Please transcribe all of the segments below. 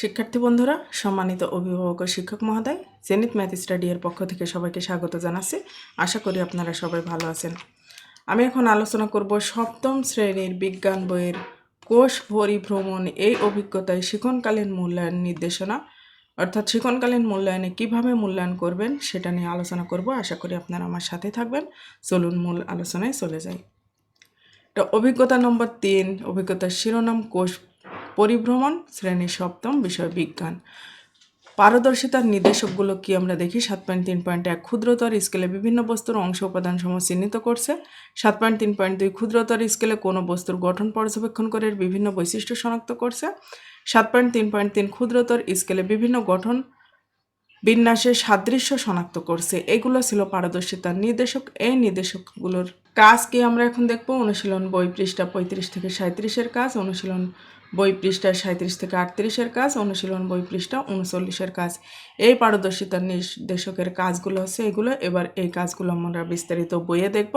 শিক্ষার্থী বন্ধুরা, সম্মানিত অভিভাবক ও শিক্ষক মহোদয় জেনিত ম্যাথ স্টাডি এর পক্ষ থেকে সবাইকে স্বাগত জানাচ্ছি। আশা করি আপনারা সবাই ভালো আছেন। আমি এখন আলোচনা করব সপ্তম শ্রেণির বিজ্ঞান বইয়ের কোষ পরিভ্রমণ, এই অভিজ্ঞতায় শিখনকালীন মূল্যায়ন নির্দেশনা, অর্থাৎ শিখনকালীন মূল্যায়নে কীভাবে মূল্যায়ন করবেন সেটা নিয়ে আলোচনা করব। আশা করি আপনারা আমার সাথে থাকবেন। চলুন মূল আলোচনায় চলে যাই। তো অভিজ্ঞতা নম্বর তিন, অভিজ্ঞতার শিরোনাম কোষ পরিভ্রমণ, শ্রেণি সপ্তম, বিষয় বিজ্ঞান। পারদর্শিতার নির্দেশকগুলো কি আমরা দেখি? সাত পয়েন্ট, তিন পয়েন্ট এক ক্ষুদ্রতর স্কেলে বিভিন্ন বস্তুর অংশ উপাদান সমূহ চিহ্নিত করছে। সাত পয়েন্ট, তিন পয়েন্ট দুই ক্ষুদ্রতর স্কেলে কোনো বস্তুর গঠন পর্যবেক্ষণ করে বিভিন্ন বৈশিষ্ট্য শনাক্ত করছে। সাত পয়েন্ট, তিন পয়েন্ট তিন ক্ষুদ্রতর স্কেলে বিভিন্ন গঠন বিন্যাসের সাদৃশ্য শনাক্ত করছে। এগুলো ছিল পারদর্শিতার নির্দেশক। এই নির্দেশকগুলোর কাজ কি আমরা এখন দেখব? অনুশীলন বই পৃষ্ঠা পঁয়ত্রিশ থেকে সাঁত্রিশের কাজ। অনুশীলন বই পৃষ্ঠা সাঁত্রিশ থেকে আটত্রিশের কাজ, অনুশীলন বই পৃষ্ঠা উনচল্লিশের কাজ। এই পারদর্শিতার নির্দেশকের কাজগুলো হচ্ছে এগুলো, এবার এই কাজগুলো আমরা বিস্তারিত বইয়ে দেখব।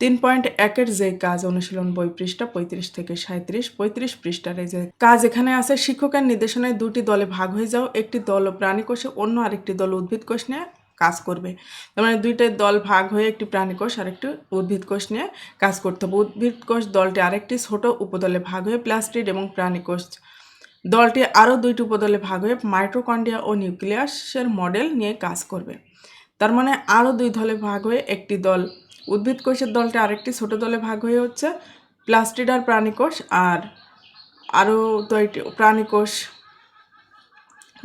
তিন পয়েন্ট একের যে কাজ, অনুশীলন বই পৃষ্ঠা পঁয়ত্রিশ থেকে সাঁত্রিশ পঁয়ত্রিশ পৃষ্ঠার এই যে কাজ এখানে আছে, শিক্ষকের নির্দেশনায় দুটি দলে ভাগ হয়ে যাও, একটি দল প্রাণী কোষে, অন্য আরেকটি দল উদ্ভিদ কোষ নিয়ে। কাজ করবে। তার মানে দুইটা দল ভাগ হয়ে একটি প্রাণী কোষ আর একটি উদ্ভিদ কোষ নিয়ে কাজ করতে হবে। উদ্ভিদ কোষ দলটি আরেকটি ছোট উপদলে ভাগ হয়ে প্লাস্টিড এবং প্রাণী কোষ। দলটি আরও দুইটি উপদলে ভাগ হয়ে মাইটোকন্ড্রিয়া ও নিউক্লিয়াসের মডেল নিয়ে কাজ করবে। তার মানে আরও দুই দলে ভাগ হয়ে একটি দল। উদ্ভিদ কোষের দলটি আরেকটি ছোট দলে ভাগ হয়ে হচ্ছে প্লাস্টিড আর প্রাণী কোষ আর আরও দুইটি প্রাণী কোষ।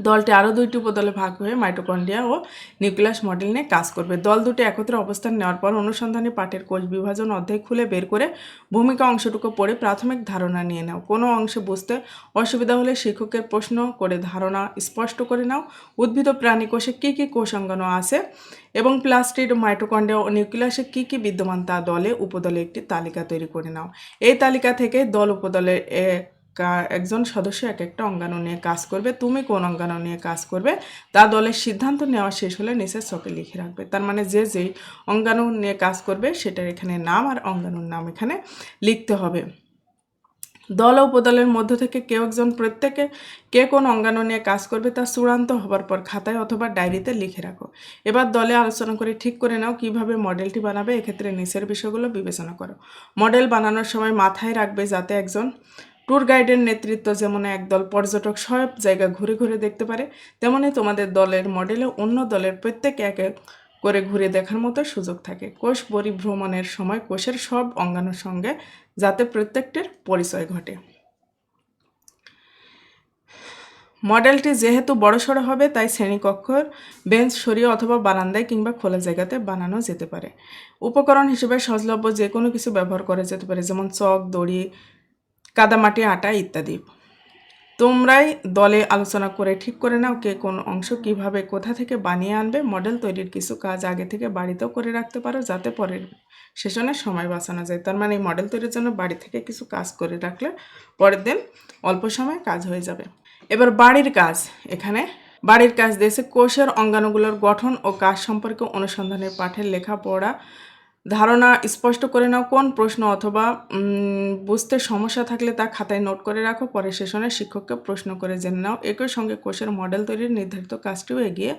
দলটি আরও দুইটি উপদলে ভাগ হয়ে মাইটোকন্ড্রিয়া ও নিউক্লিয়াস মডেল নিয়ে কাজ করবে। দল দুটি একত্রে অবস্থান নেওয়ার পর অনুসন্ধানী পাঠের কোষ বিভাজন অধ্যায় খুলে বের করে ভূমিকা অংশটুকু পড়ে প্রাথমিক ধারণা নিয়ে নাও। কোনো অংশে বুঝতে অসুবিধা হলে শিক্ষকের প্রশ্ন করে ধারণা স্পষ্ট করে নাও। উদ্ভিদ প্রাণী কোষে কী কী কোষাঙ্গাণু আছে এবং প্লাস্টিড, মাইটোকন্ড্রিয়া ও নিউক্লিয়াসে কী কী বিদ্যমান তা দলে, উপদলে একটি তালিকা তৈরি করে নাও। এই তালিকা থেকে দল উপদলের একজন সদস্য এক একটা অঙ্গাণু নিয়ে কাজ করবে, তুমি কোন অঙ্গাণু নিয়ে কাজ করবে, তা দলের সিদ্ধান্ত নেওয়া শেষ হলে নিচের চকে লিখে রাখবে। তার মানে যে যেই অঙ্গাণু নিয়ে কাজ করবে, সেটার এখানে নাম আর অঙ্গাণুর নাম এখানে লিখতে হবে। দল উপদলের মধ্য থেকে কেউ একজন প্রত্যেকে কে কোন অঙ্গাণু নিয়ে কাজ করবে, তা চূড়ান্ত হবার পর খাতায় অথবা ডায়েরিতে লিখে রাখো। এবার দলে আলোচনা করে ঠিক করে নাও কীভাবে মডেলটি বানাবে, এক্ষেত্রে নিচের বিষয়গুলো বিবেচনা করো। মডেল বানানোর সময় মাথায় রাখবে যাতে একজন ট্যুর গাইডের নেতৃত্ব যেমন একদল পর্যটক সব জায়গা ঘুরে ঘুরে দেখতে পারে, তেমনি তোমাদের দলের মডেলে অন্য দলের প্রত্যেক এক এক করে ঘুরে দেখার মতো সুযোগ থাকে। কোষ পরিভ্রমণের সময় কোষের সব অঙ্গাণুর সঙ্গে যাতে প্রত্যেকটির পরিচয় ঘটে। মডেলটি যেহেতু বড়সড় হবে, তাই শ্রেণীকক্ষর বেঞ্চ সরিয়ে অথবা বারান্দায় কিংবা খোলা জায়গাতে বানানো যেতে পারে। উপকরণ হিসেবে সহজলভ্য যে কোনো কিছু ব্যবহার করা যেতে পারে, যেমন চক, দড়ি কাদামাটি, আটা ইত্যাদি। তোমরাই দলে আলোচনা করে ঠিক করে নাও কে কোন অংশ কীভাবে কোথা থেকে বানিয়ে আনবে, মডেল তৈরির কিছু কাজ আগে থেকে বাড়িতেও করে রাখতে পারো যাতে পরের সেশনে সময় বাঁচানো যায়। তার মানে এই মডেল তৈরির জন্য বাড়ি থেকে কিছু কাজ করে রাখলে পরের দিন অল্প সময় কাজ হয়ে যাবে। এবার বাড়ির কাজ। এখানে বাড়ির কাজ দিয়েছে কোষের অঙ্গাণুগুলোর গঠন ও কাজ সম্পর্কে অনুসন্ধানের পাঠের লেখাপড়া ধারণা স্পষ্ট করে নাও কোন প্রশ্ন অথবা বুঝতে সমস্যা থাকলে তা খাতায় নোট করে রাখো। পরে সেশনে শিক্ষককে প্রশ্ন করে জেনে নাও। একই সঙ্গে কোষের মডেল তৈরির নির্ধারিত কাজটিও এগিয়ে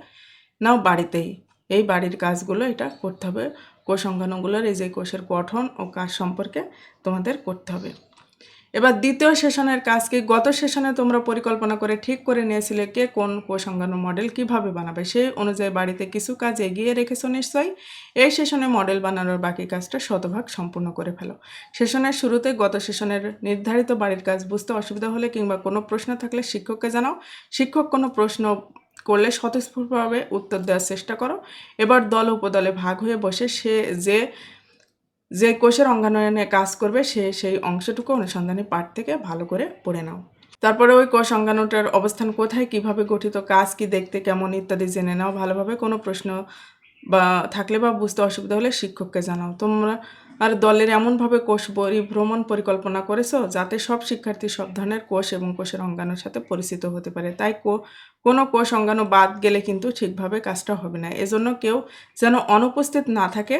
নাও বাড়িতেই। এই বাড়ির কাজগুলো এটা করতে হবে। কোষ অঙ্গাণুগুলোর এই যে কোষের গঠন ও কাজ সম্পর্কে তোমাদের করতে হবে। এবার দ্বিতীয় সেশনের কাজ কি? গত সেশনে তোমরা পরিকল্পনা করে ঠিক করে নিয়েছিলে কে কোন কোষাঙ্গাণু মডেল কীভাবে বানাবে। সেই অনুযায়ী বাড়িতে কিছু কাজ এগিয়ে রেখেছো নিশ্চয়ই। এই সেশনে মডেল বানানোর বাকি কাজটা শতভাগ সম্পূর্ণ করে ফেলো। সেশনের শুরুতে গত সেশনের নির্ধারিত বাড়ির কাজ বুঝতে অসুবিধা হলে কিংবা কোনো প্রশ্ন থাকলে শিক্ষককে জানাও। শিক্ষক কোনো প্রশ্ন করলে স্বতঃস্ফূর্তভাবে উত্তর দেওয়ার চেষ্টা করো। এবার দল উপদলে ভাগ হয়ে বসে সে যে যে কোষের অঙ্গানয়নে কাজ করবে, সে সেই অংশটুকু অনুসন্ধানী পাঠ থেকে ভালো করে পড়ে নাও। তারপরে ওই কোষ অঙ্গাণুটার অবস্থান কোথায়, কীভাবে গঠিত, কাজ কি দেখতে কেমন ইত্যাদি জেনে নাও। ভালোভাবে কোনো প্রশ্ন বা থাকলে বা বুঝতে অসুবিধা হলে শিক্ষককে জানাও। তোমরা আর দলের এমনভাবে কোষ পরিভ্রমণ পরিকল্পনা করেছ যাতে সব শিক্ষার্থী সব ধরনের কোষ এবং কোষের অঙ্গাণুর সাথে পরিচিত হতে পারে। তাই কোনো কোষ অঙ্গাণু বাদ গেলে কিন্তু ঠিকভাবে কাজটা হবে না। এজন্য কেউ যেন অনুপস্থিত না থাকে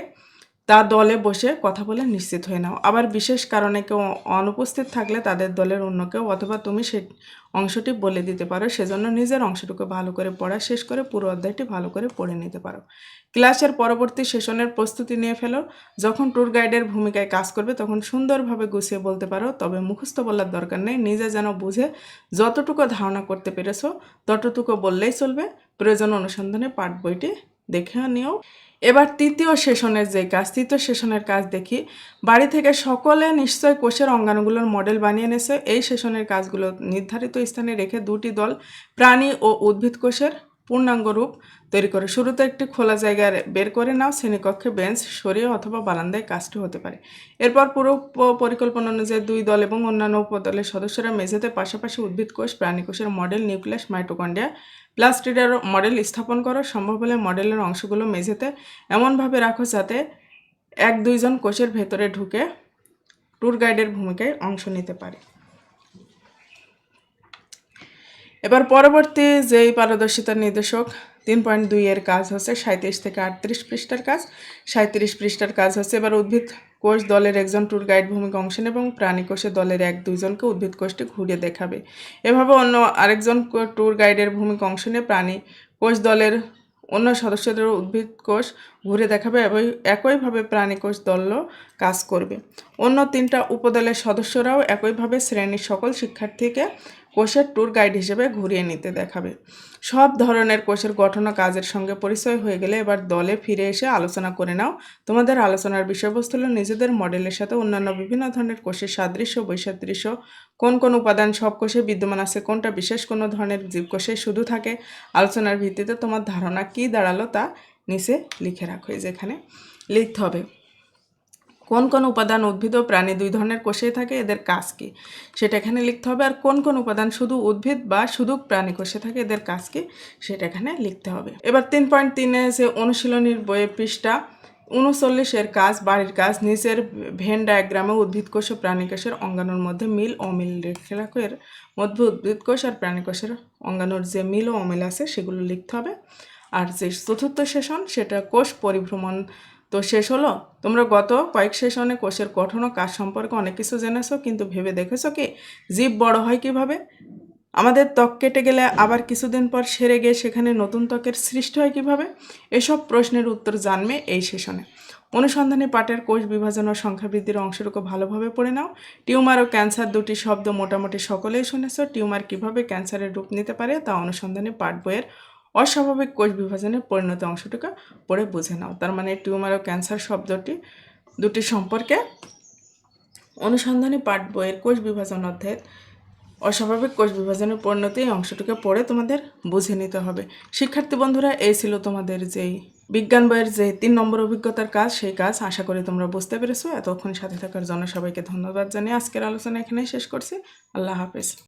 তা দলে বসে কথা বলে নিশ্চিত হয়ে নাও। আবার বিশেষ কারণে কেউ অনুপস্থিত থাকলে তাদের দলের অন্য কেউ অথবা তুমি সে অংশটি বলে দিতে পারো। সেজন্য নিজের অংশটুকু ভালো করে পড়া শেষ করে পুরো অধ্যায়টি ভালো করে পড়ে নিতে পারো। ক্লাসের পরবর্তী সেশনের প্রস্তুতি নিয়ে ফেলো। যখন ট্যুর গাইডের ভূমিকায় কাজ করবে তখন সুন্দরভাবে গুছিয়ে বলতে পারো, তবে মুখস্থ বলার দরকার নেই। নিজে যেন বুঝে যতটুকু ধারণা করতে পেরেছ, ততটুকু বললেই চলবে। প্রয়োজন অনুসন্ধানে পাঠ বইটি দেখে নিও। এবার তৃতীয় সেশনের যে কাজ, তৃতীয় সেশনের কাজ দেখি। বাড়ি থেকে সকলে নিশ্চয় কোষের অঙ্গাণুগুলোর মডেল বানিয়ে নেছে। এই সেশনের কাজগুলো নির্ধারিত স্থানে রেখে দুটি দল, প্রাণী ও উদ্ভিদ কোষের পূর্ণাঙ্গ রূপ তৈরি করে। শুরুতে একটি খোলা জায়গায় বের করে নাও, শ্রেণীকক্ষে বেঞ্চ, সরিয়ে অথবা বারান্দায় কাজটি হতে পারে। এরপর পুরো পরিকল্পনা অনুযায়ী দুই দল এবং অন্যান্য উপদলের সদস্যরা মেঝেতে পাশাপাশি উদ্ভিদ কোষ, প্রাণী কোষের মডেল, নিউক্লিয়াস মাইটোকন্ডিয়া প্লাস্টিডের মডেল স্থাপন করো। সম্ভব হলে মডেলের অংশগুলো মেঝেতে এমনভাবে রাখো যাতে এক দুইজন কোষের ভেতরে ঢুকে ট্যুর গাইডের ভূমিকায় অংশ নিতে পারে। এবার পরবর্তী যেই পারদর্শিতার নির্দেশক, তিন পয়েন্ট দুই এর কাজ হচ্ছে সাঁত্রিশ থেকে আটত্রিশ পৃষ্ঠার কাজ। সাঁত্রিশ পৃষ্ঠার কাজ হচ্ছে এবার উদ্ভিদ কোষ দলের একজন ট্যুর গাইড ভূমিকা অংশ এবং প্রাণী কোষে দলের এক দুইজনকে উদ্ভিদ কোষটি ঘুরে দেখাবে। এভাবে অন্য আরেকজন ট্যুর গাইডের ভূমিকা অংশ নিয়ে প্রাণী কোষ দলের অন্য সদস্যদের উদ্ভিদ কোষ ঘুরে দেখাবে এবং একইভাবে প্রাণী কোষ দলও কাজ করবে। অন্য তিনটা উপদলের সদস্যরাও একইভাবে শ্রেণির সকল শিক্ষার্থীকে কোষের ট্যুর গাইড হিসেবে ঘুরিয়ে নিতে দেখাবে। সব ধরনের কোষের গঠন ও কাজের সঙ্গে পরিচয় হয়ে গেলে এবার দলে ফিরে এসে আলোচনা করে নাও। তোমাদের আলোচনার বিষয়বস্তু হলো নিজেদের মডেলের সাথে অন্যান্য বিভিন্ন ধরনের কোষের সাদৃশ্য, বৈসাদৃশ্য, কোন কোন উপাদান সব কোষে বিদ্যমান আছে, কোনটা বিশেষ, কোনো ধরনের জীবকোষে শুধু থাকে, আলোচনার ভিত্তিতে তোমার ধারণা কী দাঁড়াল তা নিচে লিখে রাখো যেখানে লিখতে হবে। কোন কোন উপাদান উদ্ভিদ ও প্রাণী দুই ধরনের কোষেই থাকে, এদের কাজ কী? সেটা এখানে লিখতে হবে। আর কোন কোন উপাদান শুধু উদ্ভিদ বা শুধু প্রাণী কোষে থাকে, এদের কাজ কী? সেটা এখানে লিখতে হবে। এবার তিন পয়েন্ট তিনে যে অনুশীলনীর বইয়ের পৃষ্ঠা উনচল্লিশের কাজ, বাড়ির কাজ, নিচের ভেন ডায়াগ্রামে উদ্ভিদ কোষ ও প্রাণী কোষের অঙ্গাণুর মধ্যে মিল অমিল রেখে রাখো এর মধ্যে উদ্ভিদ কোষ আর প্রাণী কোষের অঙ্গাণুর যে মিল ও অমিল আছে, সেগুলো লিখতে হবে। আর যে চতুর্থ সেশন, সেটা কোষ পরিভ্রমণ তো শেষ হলো? তোমরা গত কয়েক সেশনে কোষের গঠন ও কাজ সম্পর্কে অনেক কিছু জেনেছো, কিন্তু ভেবে দেখেছ কি? জীব বড় হয় কীভাবে? আমাদের ত্বক কেটে গেলে আবার কিছুদিন পর সেরে গিয়ে সেখানে নতুন ত্বকের সৃষ্টি হয় কীভাবে? এসব প্রশ্নের উত্তর জানবে এই সেশনে। অনুসন্ধানী পাঠের কোষ বিভাজন ও সংখ্যা বৃদ্ধির অংশটুকু ভালোভাবে পড়ে নাও। টিউমার ও ক্যান্সার দুটি শব্দ মোটামুটি সকলেই শুনেছো। টিউমার কীভাবে ক্যান্সারের রূপ নিতে পারে তা অনুসন্ধানী পাঠ বইয়ের অস্বাভাবিক কোষ বিভাজনের পরিণত অংশটুকু পড়ে বুঝে নাও। তার মানে টিউমার ও ক্যান্সার শব্দটি দুটি সম্পর্কে অনুসন্ধানী পাঠ বইয়ের কোষ বিভাজন অধ্যায়ের অস্বাভাবিক কোষ বিভাজনের পরিণতি এই অংশটুকে পড়ে তোমাদের বুঝে নিতে হবে। শিক্ষার্থী বন্ধুরা, এই ছিল তোমাদের যেই বিজ্ঞান বইয়ের যে তিন নম্বর অভিজ্ঞতার কাজ, সেই কাজ আশা করি তোমরা বুঝতে পেরেছ। এতক্ষণ সাথে থাকার জন্য সবাইকে ধন্যবাদ জানিয়ে আজকের আলোচনা এখানেই শেষ করছি। আল্লাহ হাফেজ।